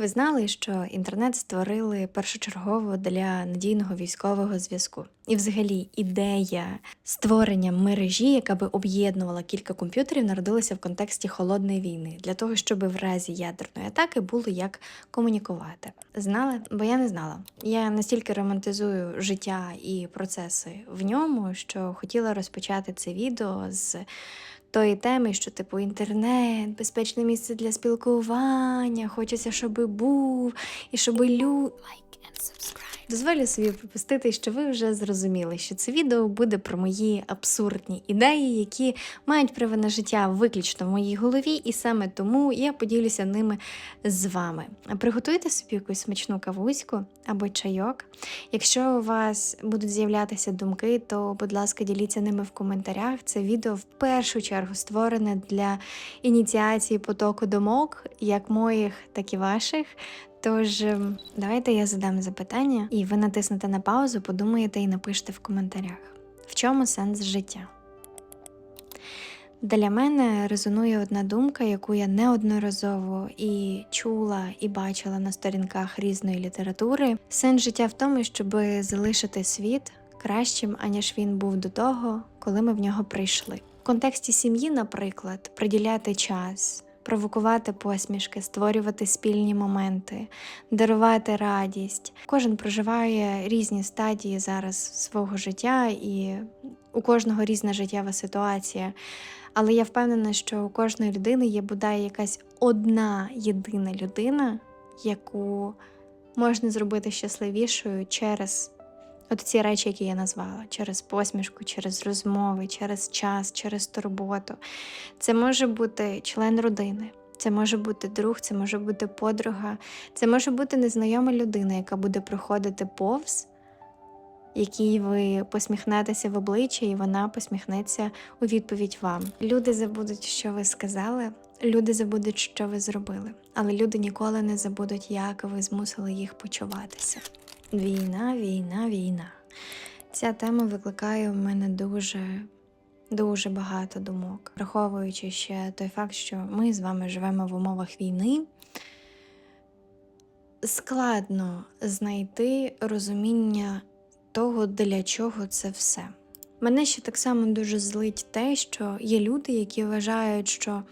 Ви знали, що інтернет створили першочергово для надійного військового зв'язку. І, взагалі, ідея створення мережі, яка би об'єднувала кілька комп'ютерів, народилася в контексті холодної війни для того, щоб в разі ядерної атаки було як комунікувати. Знали? Бо я не знала. Я настільки романтизую життя і процеси в ньому, що хотіла розпочати це відео з тої теми, що типу інтернет, безпечне місце для спілкування, хочеться, щоб був, і щоб лю... Дозволю собі припустити, що ви вже зрозуміли, що це відео буде про мої абсурдні ідеї, які мають право на життя виключно в моїй голові, і саме тому я поділюся ними з вами. Приготуйте собі якусь смачну кавуську або чайок. Якщо у вас будуть з'являтися думки, то, будь ласка, діліться ними в коментарях. Це відео в першу чергу створене для ініціації потоку думок, як моїх, так і ваших. Тож ем, давайте я задам запитання, і ви натиснете на паузу, подумаєте і напишете в коментарях, в чому сенс життя. Для мене резонує одна думка, яку я неодноразово і чула, і бачила на сторінках різної літератури. Сенс життя в тому, щоб залишити світ кращим, аніж він був до того, коли ми в нього прийшли. В контексті сім'ї, наприклад, приділяти час, провокувати посмішки, створювати спільні моменти, дарувати радість. Кожен проживає різні стадії зараз свого життя, і у кожного різна життєва ситуація. Але я впевнена, що у кожної людини є бодай якась одна єдина людина, яку можна зробити щасливішою через от ці речі, які я назвала: через посмішку, через розмови, через час, через турботу. Це може бути член родини. Це може бути друг, це може бути подруга, це може бути незнайома людина, яка буде проходити повз, якій ви посміхнетеся в обличчя, і вона посміхнеться у відповідь вам. Люди забудуть, що ви сказали, люди забудуть, що ви зробили, але люди ніколи не забудуть, як ви змусили їх почуватися. Війна, війна, війна. Ця тема викликає в мене дуже, дуже багато думок, враховуючи ще той факт, що ми з вами живемо в умовах війни. Складно знайти розуміння того, для чого це все. Мене ще так само дуже злить те, що є люди, які вважають, що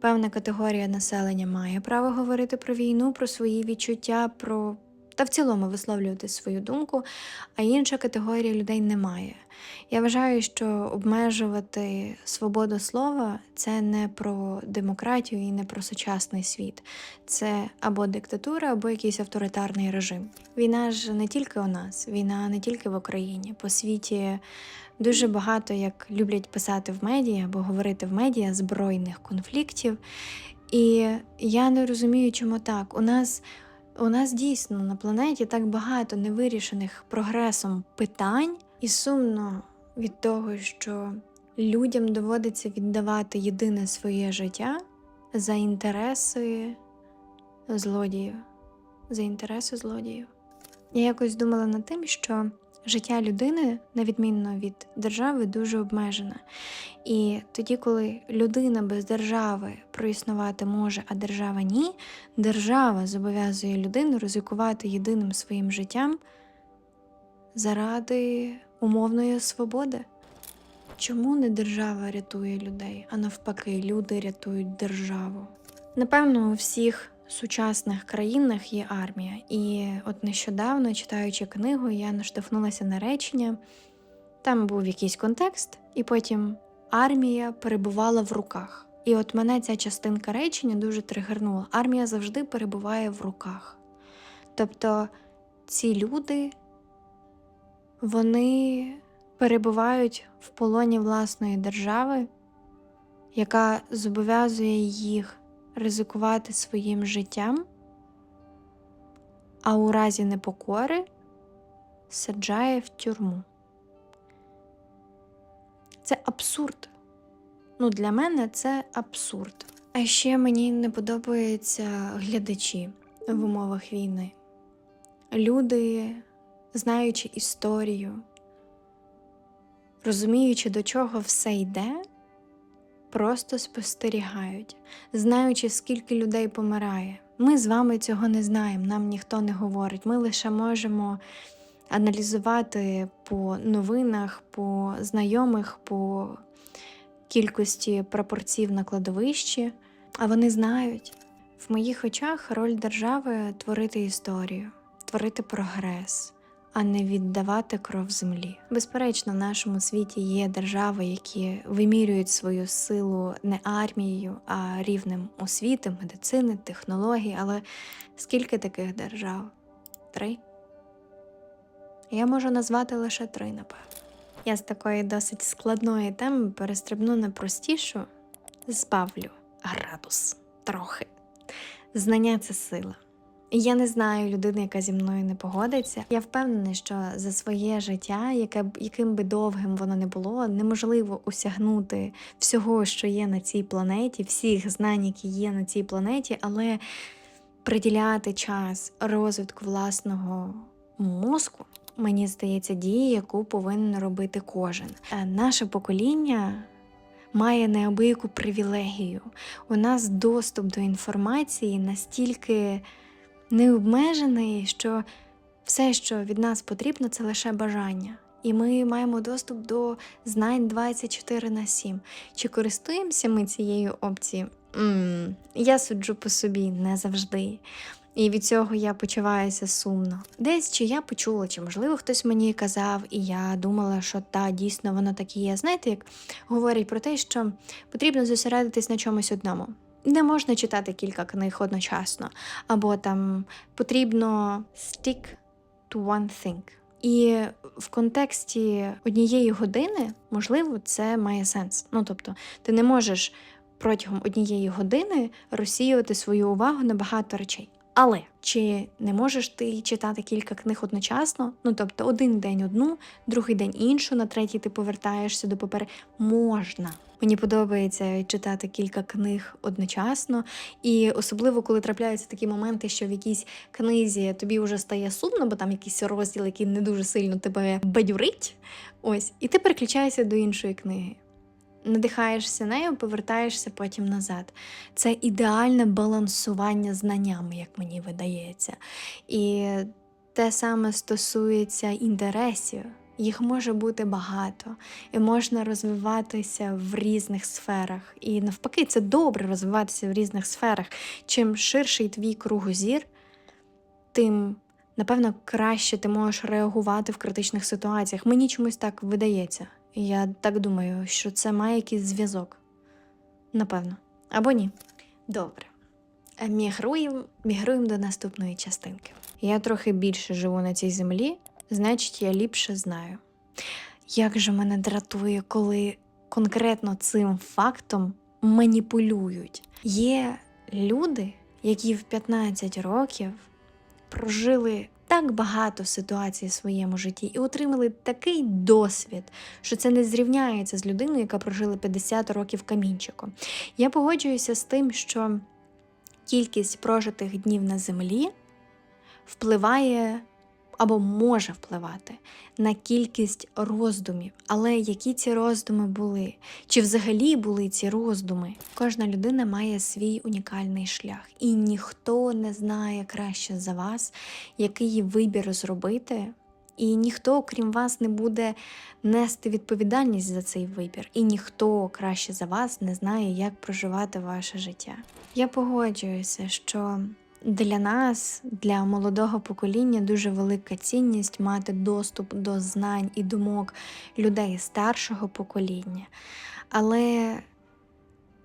певна категорія населення має право говорити про війну, про свої відчуття, про та в цілому висловлювати свою думку, а інша категорія людей не має. Я вважаю, що обмежувати свободу слова це не про демократію і не про сучасний світ. Це або диктатура, або якийсь авторитарний режим. Війна ж не тільки у нас, війна не тільки в Україні. По світі дуже багато, як люблять писати в медіа або говорити в медіа, збройних конфліктів. І я не розумію, чому так. У нас у нас дійсно на планеті так багато невирішених прогресом питань, і сумно від того, що людям доводиться віддавати єдине своє життя за інтереси злодіїв. За інтереси злодіїв. Я якось думала над тим, що життя людини, на відмінно від держави, дуже обмежене. І тоді, коли людина без держави проіснувати може, а держава ні, держава зобов'язує людину ризикувати єдиним своїм життям заради умовної свободи. Чому не держава рятує людей, а навпаки, люди рятують державу? Напевно, у всіх сучасних країнах є армія. І от нещодавно, читаючи книгу, я наштовхнулася на речення. Там був якийсь контекст, і потім армія перебувала в руках. І от мене ця частинка речення дуже тригернула. Армія завжди перебуває в руках. Тобто ці люди, вони перебувають в полоні власної держави, яка зобов'язує їх ризикувати своїм життям, а у разі непокори саджає в тюрму. Це абсурд. Ну, для мене це абсурд. А ще мені не подобаються глядачі в умовах війни. Люди, знаючи історію, розуміючи, до чого все йде, просто спостерігають, знаючи, скільки людей помирає, Ми з вами цього не знаємо, нам ніхто не говорить. Ми лише можемо аналізувати по новинах, по знайомих, по кількості прапорців на кладовищі, а вони знають. В моїх очах роль держави творити історію, творити прогрес, а не віддавати кров землі. Безперечно, в нашому світі є держави, які вимірюють свою силу не армією, а рівнем освіти, медицини, технологій. Але скільки таких держав? Три? Я можу назвати лише три, напевно. Я з такої досить складної теми перестрибну на простішу, збавлю градус трохи. Знання це сила. Я не знаю людини, яка зі мною не погодиться. Я впевнена, що за своє життя, яке яким би довгим воно не було, неможливо осягнути всього, що є на цій планеті, всіх знань, які є на цій планеті, але приділяти час розвитку власного мозку, мені здається, дія, яку повинен робити кожен. Е, Наше покоління має неабияку привілегію. У нас доступ до інформації настільки необмежений, що все, що від нас потрібно, це лише бажання. І ми маємо доступ до знань 24 на 7. Чи користуємося ми цією опцією? м я суджу по собі не завжди. І від цього я почуваюся сумно. Десь чи я почула, чи можливо хтось мені казав, і я думала, що та дійсно воно так і є. Знаєте, як говорять про те, що потрібно зосередитись на чомусь одному. Не можна читати кілька книг одночасно, або там потрібно stick to one thing. І в контексті однієї години, можливо, це має сенс. Ну тобто, ти не можеш протягом однієї години розсіювати свою увагу на багато речей. Але чи не можеш ти читати кілька книг одночасно? Ну тобто один день одну, другий день іншу, на третій ти повертаєшся до папери. Можна. Мені подобається читати кілька книг одночасно, і особливо коли трапляються такі моменти, що в якійсь книзі тобі вже стає сумно, бо там якийсь розділ, який не дуже сильно тебе бадюрить. Ось, і ти переключаєшся до іншої книги. Надихаєшся нею, повертаєшся потім назад. Це ідеальне балансування знаннями, як мені видається. І те саме стосується інтересів. Їх може бути багато, і можна розвиватися в різних сферах. І навпаки, це добре розвиватися в різних сферах. Чим ширший твій кругозір, тим, напевно, краще ти можеш реагувати в критичних ситуаціях. Мені чомусь так видається. Я так думаю, що це має якийсь зв'язок. Напевно. Або ні. Добре. Мігруємо, мігруємо до наступної частинки. Я трохи більше живу на цій землі, значить, я ліпше знаю. Як же мене дратує, коли конкретно цим фактом маніпулюють. Є люди, які в 15 років прожили так багато ситуацій в своєму житті і отримали такий досвід, що це не зрівняється з людиною, яка прожила 50 років камінчиком. Я погоджуюся з тим, що кількість прожитих днів на землі впливає або може впливати на кількість роздумів. Але які ці роздуми були? Чи взагалі були ці роздуми? Кожна людина має свій унікальний шлях, і ніхто не знає краще за вас, який вибір зробити. І ніхто, окрім вас, не буде нести відповідальність за цей вибір, і ніхто краще за вас не знає, як проживати ваше життя. Я погоджуюся, що для нас, для молодого покоління, дуже велика цінність мати доступ до знань і думок людей старшого покоління. Але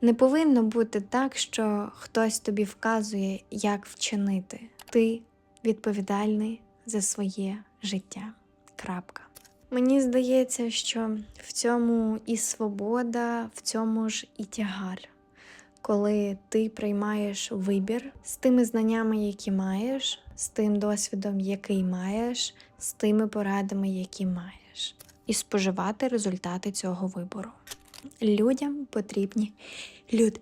не повинно бути так, що хтось тобі вказує, як вчинити. Ти відповідальний за своє життя. Крапка. Мені здається, що в цьому і свобода, в цьому ж і тягар коли ти приймаєш вибір з тими знаннями, які маєш, з тим досвідом, який маєш, з тими порадами, які маєш, і споживати результати цього вибору. Людям потрібні люди.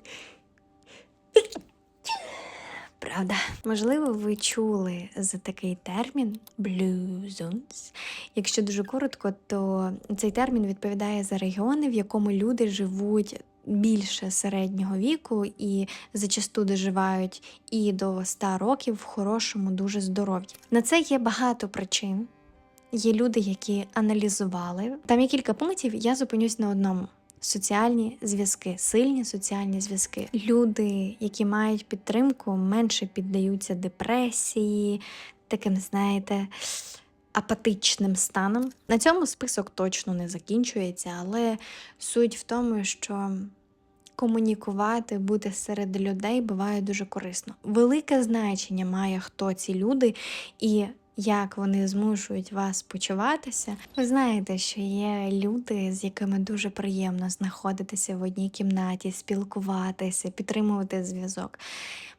Правда, можливо, ви чули за такий термін Blue. Якщо дуже коротко, то цей термін відповідає за регіони, в якому люди живуть більше середнього віку і зачасту доживають і до 100 років в хорошому дуже здоров'ї. На це є багато причин. Є люди, які аналізували. Там є кілька пунктів, я зупинюсь на одному. Соціальні зв'язки, сильні соціальні зв'язки. Люди, які мають підтримку, менше піддаються депресії, таким, знаєте, апатичним станом. На цьому список точно не закінчується, але суть в тому, що комунікувати, бути серед людей буває дуже корисно. Велике значення має хто ці люди і як вони змушують вас почуватися. Ви знаєте, що є люди, з якими дуже приємно знаходитися в одній кімнаті, спілкуватися, підтримувати зв'язок.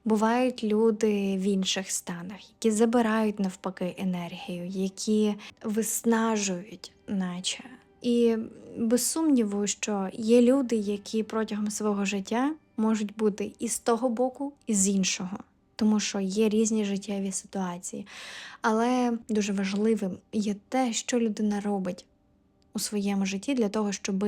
Бувають люди в інших станах, які забирають навпаки енергію, які виснажують, наче. І без сумніву, що є люди, які протягом свого життя можуть бути і з того боку, і з іншого, тому що є різні життєві ситуації. Але дуже важливим є те, що людина робить у своєму житті для того, щоб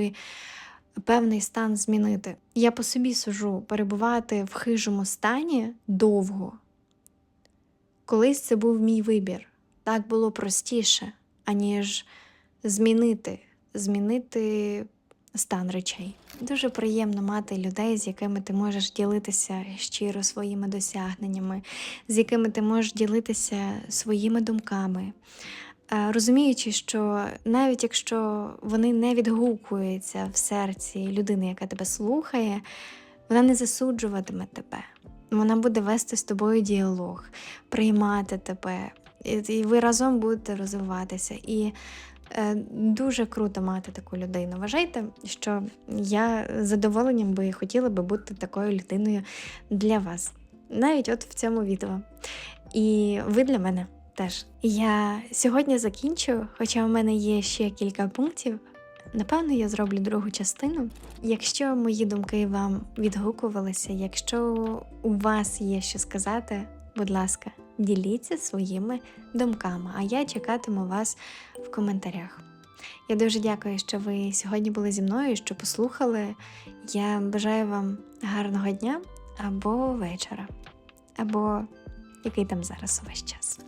певний стан змінити. Я по собі сужу перебувати в хижому стані довго. Колись це був мій вибір. Так було простіше, аніж змінити, змінити стан речей. Дуже приємно мати людей, з якими ти можеш ділитися щиро своїми досягненнями, з якими ти можеш ділитися своїми думками. Е, Розуміючи, що навіть якщо вони не відгукуються в серці людини, яка тебе слухає, вона не засуджуватиме тебе. Вона буде вести з тобою діалог, приймати тебе, і, ви разом будете розвиватися. І дуже круто мати таку людину. Вважайте, що я з задоволенням би хотіла би бути такою людиною для вас, навіть от в цьому відео. І ви для мене теж. Я сьогодні закінчу, хоча у мене є ще кілька пунктів. Напевно, я зроблю другу частину. Якщо мої думки вам відгукувалися, якщо у вас є що сказати, будь ласка, діліться своїми думками, а я чекатиму вас в коментарях. Я дуже дякую, що ви сьогодні були зі мною, що послухали. Я бажаю вам гарного дня або вечора, або який там зараз у ваш час.